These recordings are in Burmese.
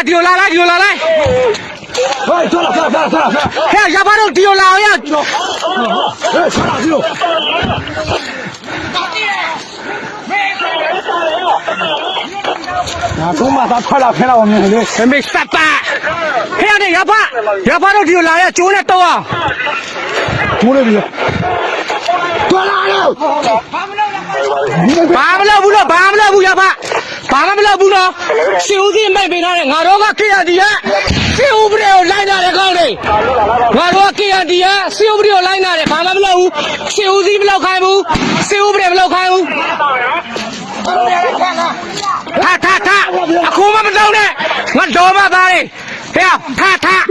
来，丢来来，丢来来，哎，算了算了算了算了算了，嘿，要把都丢了呀！哎，算了就。啊，中马咱拍了拍了，我们这里。没啥办，嘿呀，这要把要把都丢了呀，就那多啊！我这里。断了了。ဘာမလုပ်ဘူးလို့ဘာမလုပ်ဘူးရဖ ဘာမှမလုပ်ဘူးနော်ရှေဦးစီးမိုက်ပေးထားတယ်ငါတို့က KRD ကရှေဦးပရေကိုလိုက်လာတဲ့ကောင်းတယ်ငါတို့က KRD ကရှေဦးပရေကိုလိုက်လာတယ်ဘာမှမလုပ်ဘူးရှေဦးစီးမလောက်ခိုင်းဘူးရှေဦးပရေမလောက်ခိုင်းဘူးထားထားထားအခုမှမတော့နဲ့ငါတော်မှသားတယ်ဟဲ့ထားထား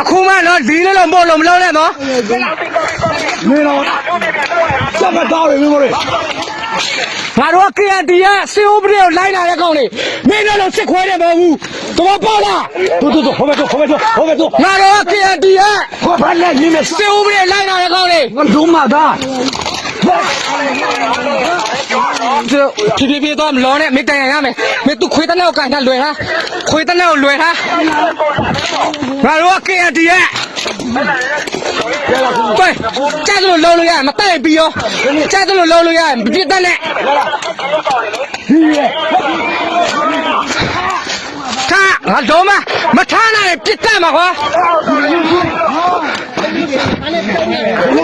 အခုမှတော့ဒီလေးတော့မဟုတ်လို့မလုပ်နဲ့နော်မင်းတော့စက်မတော်ရမင်းတို့ ငါတို့က KNDF စေဦးပရေကိုလိုက်လာတဲ့ကောင်လေးမင်းတို့လည်းစစ်ခွဲတယ်မဟုတ်ဘူးသဘောပေါက်လားတို့တို့တို့ဟိုဘက်တို့ဟိုဘက်တို့ဟိုဘက်တို့ငါတို့က KNDF ဟိုဘက်နဲ့နင်းမစေဦးပရေလိုက်လာတဲ့ကောင်လေးငါတို့မှသာဒီဒီဒီတော့မလောနဲ့မတန်ရရမယ်မင်းသူခွေးတနက်ကိုကန်ထားလွယ်ဟာခွေးတနက်ကိုလွယ်ဟာငါတို့က KNDF ကဲကျက်လို့လုံးလို့ရမတက်ရင်ပြီးရောကျက်လို့လုံးလို့ရမပြစ်တတ်နဲ့ထားငါတော့မမထားနိုင်ပြစ်တတ်မှာခွာ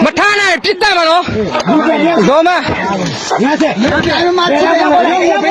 မထားနိုင်ပြစ်တတ်မှာနော်တော့မရတဲ့ရတဲ့အဲ့မှာပြစ်ရပါလေ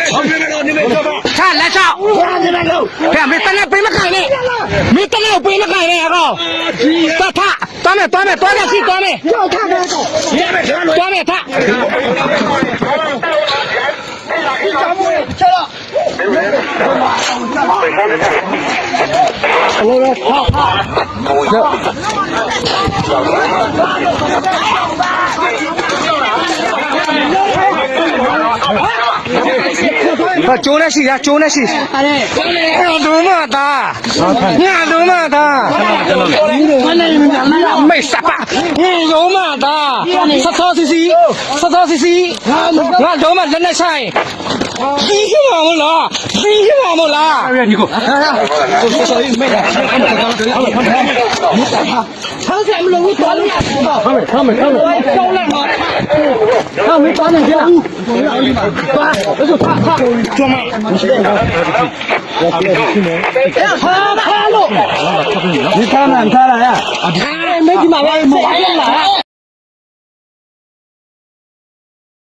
ဖဲမင်းတနဲ့ပေးမခိုင်းနဲ့မင်းတနဲ့ပေးမခိုင်းနဲ့အကောတထတမ်းမယ်တမ်းမယ်တွားမယ်စီတွားမယ်တွားမယ်ထားဟောကျိုး 啊，就那些呀，就那些。哎，俺多么大，俺多么大，没啥吧，俺多么大，十三 cc，十三 cc，俺多么人来菜。 ပြီးရမှာမလားပြီးရမှာမလားအဲ့ရဒီကိုကိုဆိုရင်မဲ့တာဆောင်းဆက်မလို့ဘာလို့ဟာမဲဟာမဲဟာမဲဆောင်းလက်မှာဟာမဲပါနေကြလားပါအဲ့ဒါပါပါကျွန်မမရှိတော့ဘူးဟာဟာလို့ဒီကမ်းမှာထားရရအဲ့မဲဒီမှာဝိုင်းမို့အဲ့လား